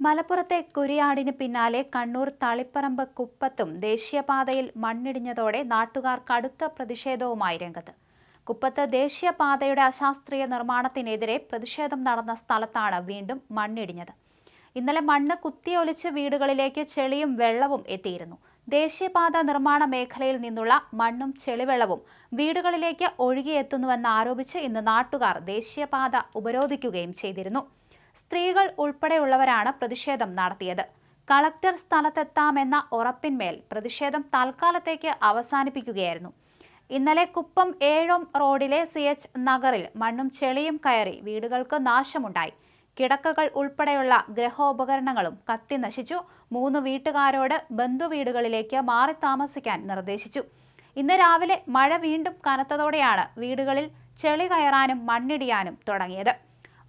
മലപ്പുറത്തെ കുരിയാടിന് പിന്നാലെ കണ്ണൂർ തളിപ്പറമ്പ് കുപ്പത്തും ദേശീയപാതയിൽ മണ്ണിടിഞ്ഞതോടെ നാട്ടുകാർ കടുത്ത പ്രതിഷേധവുമായി രംഗത്ത്. കുപ്പത്ത് ദേശീയപാതയുടെ അശാസ്ത്രീയ നിർമ്മാണത്തിനെതിരെ പ്രതിഷേധം നടന്ന സ്ഥലത്താണ് വീണ്ടും മണ്ണിടിഞ്ഞത്. ഇന്നലെ മണ്ണ് കുത്തിയൊലിച്ച് വീടുകളിലേക്ക് ചെളിയും വെള്ളവും എത്തിയിരുന്നു. ദേശീയപാത നിർമ്മാണ മേഖലയിൽ നിന്നുള്ള മണ്ണും ചെളിവെള്ളവും വീടുകളിലേക്ക് ഒഴുകിയെത്തുന്നുവെന്നാരോപിച്ച് ഇന്ന് നാട്ടുകാർ ദേശീയപാത ഉപരോധിക്കുകയും ചെയ്തിരുന്നു. സ്ത്രീകൾ ഉൾപ്പെടെയുള്ളവരാണ് പ്രതിഷേധം നടത്തിയത്. കളക്ടർ സ്ഥലത്തെത്താമെന്ന ഉറപ്പിന്മേൽ പ്രതിഷേധം തൽക്കാലത്തേക്ക് അവസാനിപ്പിക്കുകയായിരുന്നു. ഇന്നലെ കുപ്പം ഏഴോം റോഡിലെ സി എച്ച് നഗറിൽ മണ്ണും ചെളിയും കയറി വീടുകൾക്ക് നാശമുണ്ടായി. കിടക്കകൾ ഉൾപ്പെടെയുള്ള ഗ്രഹോപകരണങ്ങളും കത്തി നശിച്ചു. മൂന്ന് വീട്ടുകാരോട് ബന്ധുവീടുകളിലേക്ക് മാറി താമസിക്കാൻ നിർദ്ദേശിച്ചു. ഇന്ന് രാവിലെ മഴ വീണ്ടും കനത്തതോടെയാണ് വീടുകളിൽ ചെളി കയറാനും മണ്ണിടിയാനും തുടങ്ങിയത്.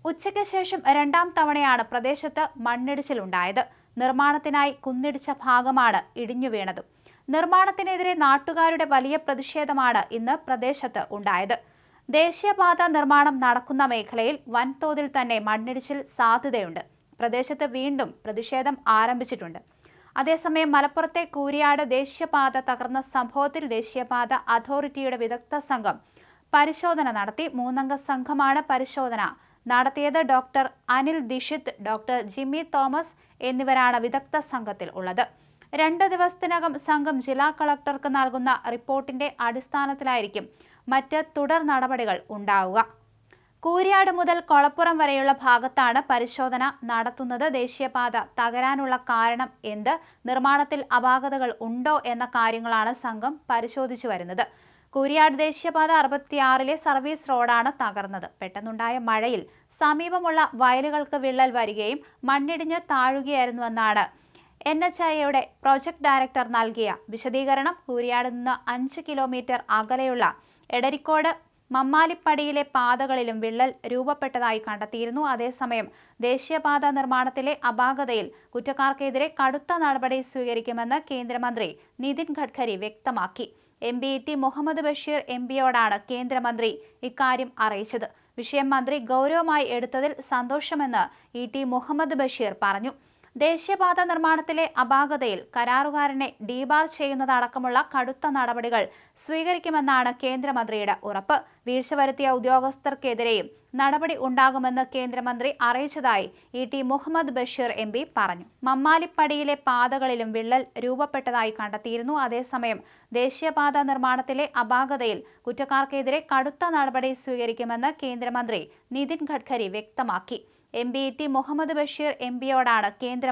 ഉച്ചയ്ക്ക് ശേഷം രണ്ടാം തവണയാണ് പ്രദേശത്ത് മണ്ണിടിച്ചിലുണ്ടായത്. നിർമ്മാണത്തിനായി കുന്നിടിച്ച ഭാഗമാണ് ഇടിഞ്ഞു വീണത്. നിർമ്മാണത്തിനെതിരെ നാട്ടുകാരുടെ വലിയ പ്രതിഷേധമാണ് ഇന്ന് പ്രദേശത്ത് ഉണ്ടായത്. ദേശീയപാത നിർമ്മാണം നടക്കുന്ന മേഖലയിൽ വൻതോതിൽ തന്നെ മണ്ണിടിച്ചിൽ സാധ്യതയുണ്ട്. പ്രദേശത്ത് വീണ്ടും പ്രതിഷേധം ആരംഭിച്ചിട്ടുണ്ട്. അതേസമയം മലപ്പുറത്തെ കൂരിയാട് ദേശീയപാത തകർന്ന സംഭവത്തിൽ ദേശീയപാത അതോറിറ്റിയുടെ വിദഗ്ധ സംഘം പരിശോധന നടത്തി. മൂന്നംഗ സംഘമാണ് പരിശോധന നടത്തിയത് ഡോക്ടർ അനിൽ ദിഷിത് ഡോക്ടർ ജിമ്മി തോമസ് എന്നിവരാണ് വിദഗ്ധ സംഘത്തിൽ ഉള്ളത്. രണ്ട് ദിവസത്തിനകം സംഘം ജില്ലാ കളക്ടർക്ക് നൽകുന്ന റിപ്പോർട്ടിന്റെ അടിസ്ഥാനത്തിലായിരിക്കും മറ്റ് തുടർ നടപടികൾ ഉണ്ടാവുക. കൂരിയാട് മുതൽ കൊളപ്പുറം വരെയുള്ള ഭാഗത്താണ് പരിശോധന നടത്തുന്നത്. ദേശീയപാത തകരാനുള്ള കാരണം എന്ത്? നിർമ്മാണത്തിൽ അപാകതകൾ ഉണ്ടോ? എന്ന കാര്യങ്ങളാണ് സംഘം പരിശോധിച്ചു വരുന്നത്. കൂരിയാട് ദേശീയപാത അറുപത്തിയാറിലെ സർവീസ് റോഡാണ് തകർന്നത്. പെട്ടെന്നുണ്ടായ മഴയിൽ സമീപമുള്ള വയലുകൾക്ക് വിള്ളൽ വരികയും മണ്ണിടിഞ്ഞ് താഴുകയായിരുന്നുവെന്നാണ് എൻ എച്ച് ഐയുടെ പ്രൊജക്ട് ഡയറക്ടർ നൽകിയ വിശദീകരണം. കൂരിയാട് നിന്ന് അഞ്ച് കിലോമീറ്റർ അകലെയുള്ള എടരിക്കോട് മമ്മാലിപ്പടിയിലെ പാതകളിലും വിള്ളൽ രൂപപ്പെട്ടതായി കണ്ടെത്തിയിരുന്നു. അതേസമയം ദേശീയപാത നിർമ്മാണത്തിലെ അപാകതയിൽ കുറ്റക്കാർക്കെതിരെ കടുത്ത നടപടി സ്വീകരിക്കുമെന്ന് കേന്ദ്രമന്ത്രി നിതിൻ ഗഡ്കരി വ്യക്തമാക്കി. M P T Muhammad Basheer M പിയോടാണ് കേന്ദ്രമന്ത്രി ഇക്കാര്യം അറിയിച്ചത്. വിഷയം മന്ത്രി ഗൗരവമായി എടുത്തതിൽ സന്തോഷമെന്ന് ഇ ടി മുഹമ്മദ് ബഷീർ പറഞ്ഞു. ദേശീയപാത നിർമ്മാണത്തിലെ അപാകതയിൽ കരാറുകാരനെ ഡീബാർ ചെയ്യുന്നതടക്കമുള്ള കടുത്ത നടപടികൾ സ്വീകരിക്കുമെന്നാണ് കേന്ദ്രമന്ത്രിയുടെ ഉറപ്പ്. വീഴ്ച വരുത്തിയ ഉദ്യോഗസ്ഥർക്കെതിരെയും നടപടി ഉണ്ടാകുമെന്ന് കേന്ദ്രമന്ത്രി അറിയിച്ചതായി E T Muhammad Basheer M P പറഞ്ഞു. മമ്മാലിപ്പടിയിലെ പാതകളിലും വിള്ളൽ രൂപപ്പെട്ടതായി കണ്ടെത്തിയിരുന്നു. അതേസമയം ദേശീയപാത നിർമ്മാണത്തിലെ അപാകതയിൽ കുറ്റക്കാർക്കെതിരെ കടുത്ത നടപടി സ്വീകരിക്കുമെന്ന് കേന്ദ്രമന്ത്രി നിതിൻ ഗഡ്കരി വ്യക്തമാക്കി. M P T Muhammad Basheer M പിയോടാണ് കേന്ദ്ര